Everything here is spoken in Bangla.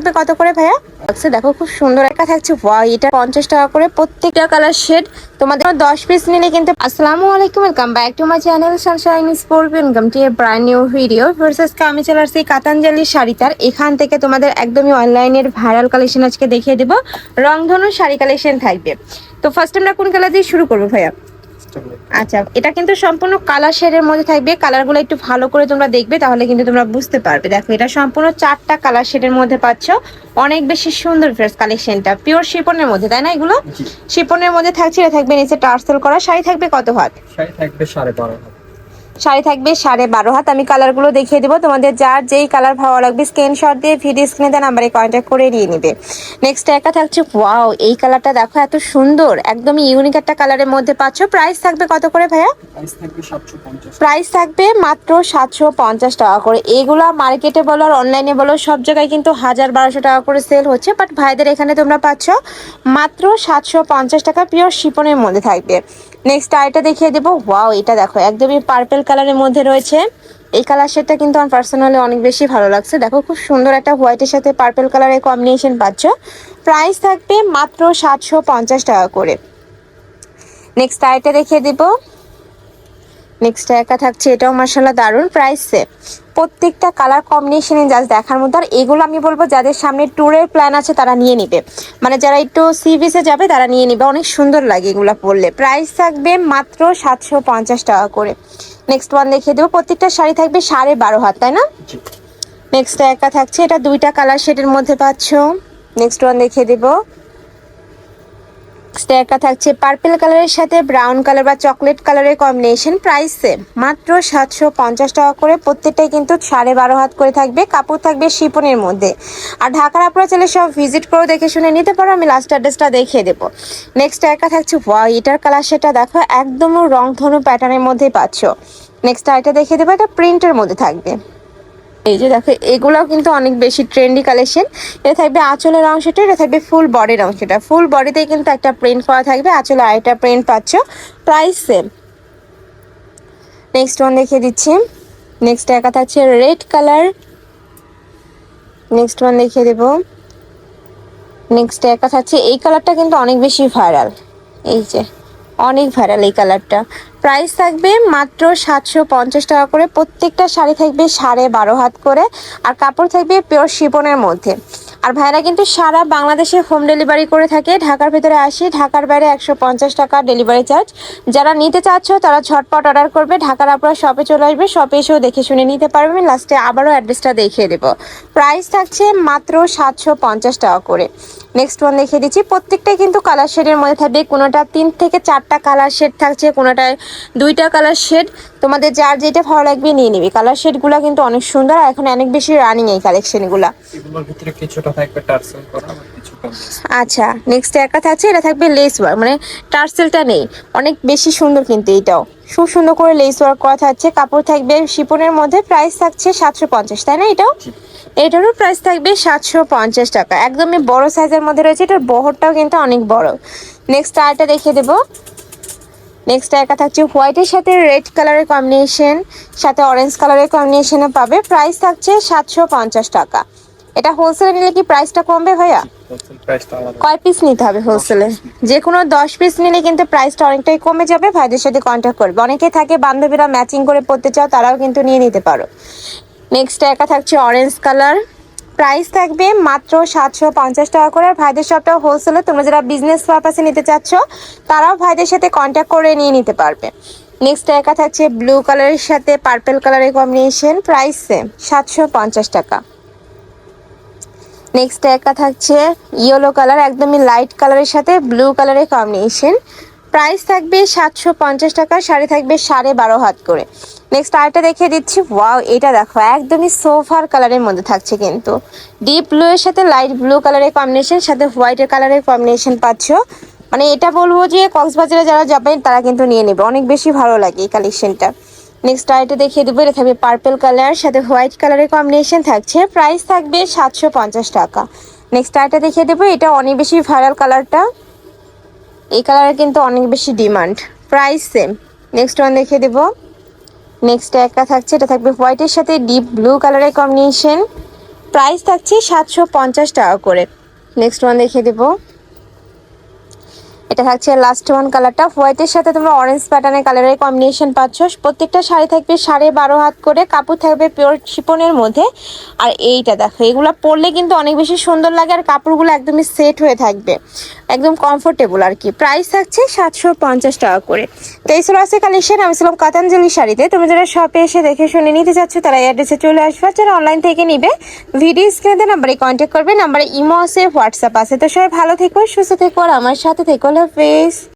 থাকবে কত করে ভাইয়া? দেখো খুব সুন্দর একটা থাকছে। এটা পঞ্চাশ টাকা করে প্রত্যেকটা কালার শেড তোমাদের দশ পিস নিলে কিন্তু আসসালামু আলাইকুম welcome back to my channel sunshine sport welcome to a brand new video versus আমি চলে আসছি কাতাঞ্জলি শাড়িটার। এখান থেকে তোমাদের একদমই অনলাইনের ভাইরাল কালেকশন আজকে দেখিয়ে দেবো। রংধনু শাড়ি কালেকশন থাকবে। তো ফার্স্ট আমরা কোন কালার দিয়ে শুরু করব ভাইয়া? আচ্ছা এটা কিন্তু সম্পূর্ণ কালার শেডের মধ্যে থাকবে। কালারগুলো একটু ভালো করে তোমরা দেখবে তাহলে কিন্তু তোমরা বুঝতে পারবে। দেখো এটা সম্পূর্ণ চারটা কালার শেডের মধ্যে পাচ্ছ। অনেক বেশি সুন্দর ফ্রেশ কালেকশনটা পিওর শিপনের মধ্যে তাই না এগুলো? শিপনের মধ্যে থাকছে এটা থাকবে নিচে টার্সেল করা। শাড়ি থাকবে কত হাত? শাড়ি থাকবে সাড়ে বারো হাত। শাড়ি থাকবে সাড়ে বারো হাত। আমি কালারগুলো দেখিয়ে দেবো। তোমাদের যার যেই কালার ভালো লাগবে স্ক্রিনশট দিয়ে ভিডিও স্ক্রিনে দেওয়া নাম্বারে কন্ট্যাক্ট করে নিয়ে নিবে। নেক্সট একা থাকছে ওয়াও এই কালারটা দেখো এত সুন্দর। একদমই ইউনিক একটা কালারের মধ্যে পাচ্ছ। প্রাইস থাকবে কত করে ভাইয়া? প্রাইস থাকবে মাত্র সাতশো পঞ্চাশ টাকা করে। এগুলা মার্কেটে বলো আর অনলাইনে বলো সব জায়গায় কিন্তু হাজার বারোশো টাকা করে সেল হচ্ছে। বাট ভাইদের এখানে তোমরা পাচ্ছ মাত্র সাতশো পঞ্চাশ টাকা পিওর শিপনের মধ্যে থাকবে। নেক্সট আইটা দেখিয়ে দেবো। ওয়াও এটা দেখো, একদমই পার্পেল কালারের মধ্যে রয়েছে। এই কালার শেডটা কিন্তু আমার পার্সোনালি অনেক বেশি ভালো লাগছে। দেখো, খুব সুন্দর একটা হোয়াইটের সাথে পার্পেল কালারের কম্বিনেশন পাচ্ছ। প্রাইস থাকবে মাত্র সাতশো পঞ্চাশ টাকা করে। নেক্সট আইটা দেখিয়ে দেবো। নেক্সট একা থাকছে এটাও মার্শাল্লাহ দারুণ প্রাইসে প্রত্যেকটা কালার কম্বিনেশনে জাস্ট দেখার মতো আর এগুলো আমি বলব যাদের সামনে ট্যুরের প্ল্যান আছে তারা নিয়ে নিবে। মানে যারা একটু সি বিচে যাবে তারা নিয়ে নিবে অনেক সুন্দর লাগে এগুলো পরলে। প্রাইস থাকবে মাত্র সাতশো পঞ্চাশ টাকা করে। নেক্সট ওয়ান দেখিয়ে দেবো প্রত্যেকটা শাড়ি থাকবে সাড়ে বারো হাত তাই না? নেক্সট একা থাকছে এটা দুইটা কালার শেডের মধ্যে পাচ্ছ। নেক্সট ওয়ান দেখিয়ে দেবো। নেক্সট একা থাকছে। পার্পল কালারের সাথে ব্রাউন কালার বা চকলেট কালারের কম্বিনেশন প্রাইস সেম মাত্র সাতশো পঞ্চাশ টাকা করে। প্রত্যেকটাই কিন্তু সাড়ে বারো হাত করে থাকবে। কাপড় থাকবে শিপনের মধ্যে। আর ঢাকার আপনারা চাইলে সব ভিজিট করে দেখে শুনে নিতে পারো। আমি লাস্ট অ্যাড্রেসটা দেখিয়ে দেবো। নেক্সট একা থাকছে এটার কালার সেটা দেখো, একদম রং ধনু প্যাটার্নের মধ্যেই পাচ্ছ। নেক্সট আইটা দেখিয়ে দেবো। এটা প্রিন্টের মধ্যে থাকবে। এই যে দেখো, এগুলোও কিন্তু অনেক বেশি ট্রেন্ডি কালেকশন এটা থাকবে আঁচলের অংশটা, এটা থাকবে ফুল বডির অংশটা। ফুল বডিতেই কিন্তু একটা প্রিন্ট করা থাকবে, আঁচলে আরেকটা প্রিন্ট পাচ্ছ। প্রাইস সেম নেক্সট ওয়ান দেখিয়ে দিচ্ছি। নেক্সট একা থাকছে রেড কালার নেক্সট ওয়ান দেখিয়ে দেবো। নেক্সট একা থাকছে এই কালারটা কিন্তু অনেক বেশি ভাইরাল এই যে। অনেক ভাইরাল এই কালারটা প্রাইস থাকবে মাত্র সাতশো পঞ্চাশ টাকা করে, প্রত্যেকটা শাড়ি থাকবে সাড়ে বারো হাত করে, আর কাপড় থাকবে পিওর শিপনের মধ্যে। আর ভাইরা কিন্তু সারা বাংলাদেশে হোম ডেলিভারি করে থাকে। ঢাকার ভেতরে আসি, ঢাকার বাইরে একশো পঞ্চাশ টাকা ডেলিভারি চার্জ যারা নিতে চাচ্ছ, তারা ঝটপট অর্ডার করবে। ঢাকার আপনারা শপে চলে আসবে শপে এসেও দেখে শুনে নিতে পারবেন। লাস্টে আবারও অ্যাড্রেসটা দেখিয়ে দেবো। প্রাইস থাকছে মাত্র সাতশো পঞ্চাশ টাকা করে। নেক্সট ওয়ান দেখিয়ে দিচ্ছি। প্রত্যেকটাই কিন্তু কালার শেডের মধ্যে থাকবে। কোনোটা তিন থেকে চারটা কালার শেড থাকছে কোনোটায় দুইটা কালার শেড তোমাদের যার যেটা ভালো লাগবে নিয়ে নিবি। কালার শেডগুলো কিন্তু অনেক সুন্দর আর এখন অনেক বেশি রানিং এই কালেকশনগুলো আচ্ছা নেক্সট একটা থাকছে এটা থাকবে লেস ওয়ার্ক মানে টার্সেলটা নেই। অনেক বেশি সুন্দর কিন্তু এটাও। খুব সুন্দর করে লেস ওয়ার্ক করা থাকছে। কাপড় থাকবে শিপনের মধ্যে প্রাইস থাকছে সাতশো পঞ্চাশ তাই না এটাও? এটারও প্রাইস থাকবে সাতশো পঞ্চাশ টাকা। একদমই বড় সাইজের মধ্যে রয়েছে এটার বহরটাও কিন্তু অনেক বড়। নেক্সট আরটা দেখিয়ে দেবো। নেক্সট একা থাকছে হোয়াইটের সাথে রেড কালারের কম্বিনেশন সাথে অরেঞ্জ কালারের কম্বিনেশনে পাবে। প্রাইস থাকছে সাতশো পঞ্চাশ টাকা। এটা হোলসেলে নিলে কি প্রাইসটা কমবে ভাইয়া? কয় পিস নিতে হবে হোলসেলে যে কোনো দশ পিস নিলে কিন্তু প্রাইসটা অনেকটাই কমে যাবে ভাইদের সাথে কন্ট্যাক্ট করবে। অনেকে থাকে বান্ধবীরা ম্যাচিং করে পড়তে চাও তারাও কিন্তু নিয়ে নিতে পারো। নেক্সট একা থাকছে অরেঞ্জ কালার প্রাইস থাকবে মাত্র সাতশো পঞ্চাশ টাকা করে। আর ভাইদের সবটাও হোলসেলে তোমরা যারা বিজনেস পারপাসে নিতে চাচ্ছ, তারাও ভাইদের সাথে কন্ট্যাক্ট করে নিয়ে নিতে পারবে। নেক্সট একা থাকছে ব্লু কালারের সাথে পার্পেল কালারের কম্বিনেশন প্রাইস সেম সাতশো পঞ্চাশ টাকা। নেক্সট একা থাকছে ইয়েলো কালার একদমই লাইট কালারের সাথে ব্লু কালারের কম্বিনেশন প্রাইস থাকবে সাতশো পঞ্চাশ টাকা, শাড়ি থাকবে সাড়ে বারো হাত করে। নেক্সট আরেকটা দেখিয়ে দিচ্ছি। ওয়াও এটা দেখো, একদমই সোফার কালারের মধ্যে থাকছে কিন্তু। ডিপ ব্লু এর সাথে লাইট ব্লু কালারের কম্বিনেশন সাথে হোয়াইটের কালারের কম্বিনেশন পাচ্ছ। মানে এটা বলব যে কক্সবাজারে যারা যাবেন, তারা কিন্তু নিয়ে নেবে। অনেক বেশি ভালো লাগে এই কালেকশনটা নেক্সট আরেকটা দেখিয়ে দেবো, এটা থাকবে পার্পল কালার সাথে হোয়াইট কালারের কম্বিনেশন থাকছে। প্রাইস থাকবে সাতশো পঞ্চাশ টাকা। নেক্সট আরেকটা দেখিয়ে দেবো, এটা অনেক বেশি ভাইরাল কালারটা এই কালারের কিন্তু অনেক বেশি demand. Price same next one দেখে দেবো। নেক্সট একটা থাকছে, এটা থাকবে হোয়াইটের সাথে ডিপ ব্লু কালারের কম্বিনেশন প্রাইস থাকছে সাতশো পঞ্চাশ টাকা করে। নেক্সট ওয়ান দেখে দেবো। এটা থাকছে লাস্ট ওয়ান কালারটা হোয়াইটের সাথে তোমরা অরেঞ্জ প্যাটার্নের কালারের কম্বিনেশন পাচ্ছ। প্রত্যেকটা শাড়ি থাকবে সাড়ে বারো হাত করে, কাপড় থাকবে পিওর শিপনের মধ্যে। আর এইটা দেখো, এগুলো পরলে কিন্তু অনেক বেশি সুন্দর লাগে আর কাপড়গুলো একদমই সেট হয়ে থাকবে। একদম কমফোর্টেবল আর কি। প্রাইস থাকছে সাতশো পঞ্চাশ টাকা করে। তো এই ছিল আছে কালেকশন আমি ছিলাম কাতাঞ্জলি শাড়িতে। তুমি যারা শপে এসে দেখে শুনে নিতে চাচ্ছ, তারা অ্যাড্রেসে চলে আসবে। যারা অনলাইন থেকে নিবে ভিডিও স্ক্রিনে নাম্বারে কন্ট্যাক্ট করবে। নাম্বারে ইমো আছে হোয়াটসঅ্যাপ আছে। তো সবাই ভালো থেকো, সুস্থ থেকো, আর আমার সাথে থেকো। হাফেজ